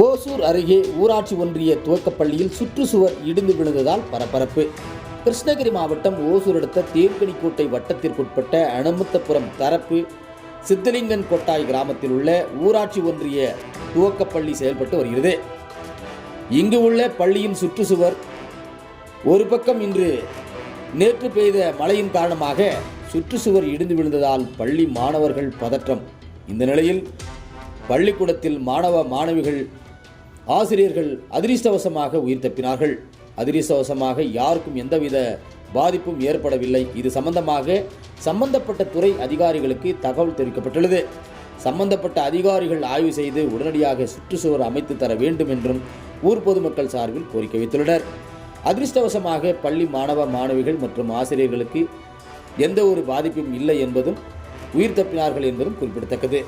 ஓசூர் அருகே ஊராட்சி ஒன்றிய துவக்கப்பள்ளியில் சுற்றுச்சுவர் இடிந்து விழுந்ததால் பரபரப்பு. கிருஷ்ணகிரி மாவட்டம் ஓசூர் அடுத்த தேர்கனிக்கோட்டை வட்டத்திற்குட்பட்ட அனுமத்தபுரம் தரப்பு சித்தலிங்கன் கொட்டாய் கிராமத்தில் உள்ள ஊராட்சி ஒன்றிய துவக்கப்பள்ளி செயல்பட்டு வருகிறது. இங்கு உள்ள பள்ளியின் சுற்றுச்சுவர் ஒரு பக்கம் இன்று நேற்று பெய்த மழையின் காரணமாக சுற்றுச்சுவர் இடிந்து விழுந்ததால் பள்ளி மாணவர்கள் பதற்றம். இந்த நிலையில் பள்ளிக்கூடத்தில் மாணவ மாணவிகள் ஆசிரியர்கள் அதிர்ஷ்டவசமாக உயிர் தப்பினார்கள். அதிர்ஷ்டவசமாக யாருக்கும் எந்தவித பாதிப்பும் ஏற்படவில்லை. இது சம்பந்தமாக சம்பந்தப்பட்ட துறை அதிகாரிகளுக்கு தகவல் தெரிவிக்கப்பட்டுள்ளது. சம்பந்தப்பட்ட அதிகாரிகள் ஆய்வு செய்து உடனடியாக சுற்றுச்சுவர் அமைத்து தர வேண்டும் என்றும் ஊர் பொதுமக்கள் சார்பில் கோரிக்கை வைத்துள்ளனர். அதிர்ஷ்டவசமாக பள்ளி மாணவ மாணவிகள் மற்றும் ஆசிரியர்களுக்கு எந்த ஒரு பாதிப்பும் இல்லை என்பதும் உயிர் தப்பினார்கள் என்பதும் குறிப்பிடத்தக்கது.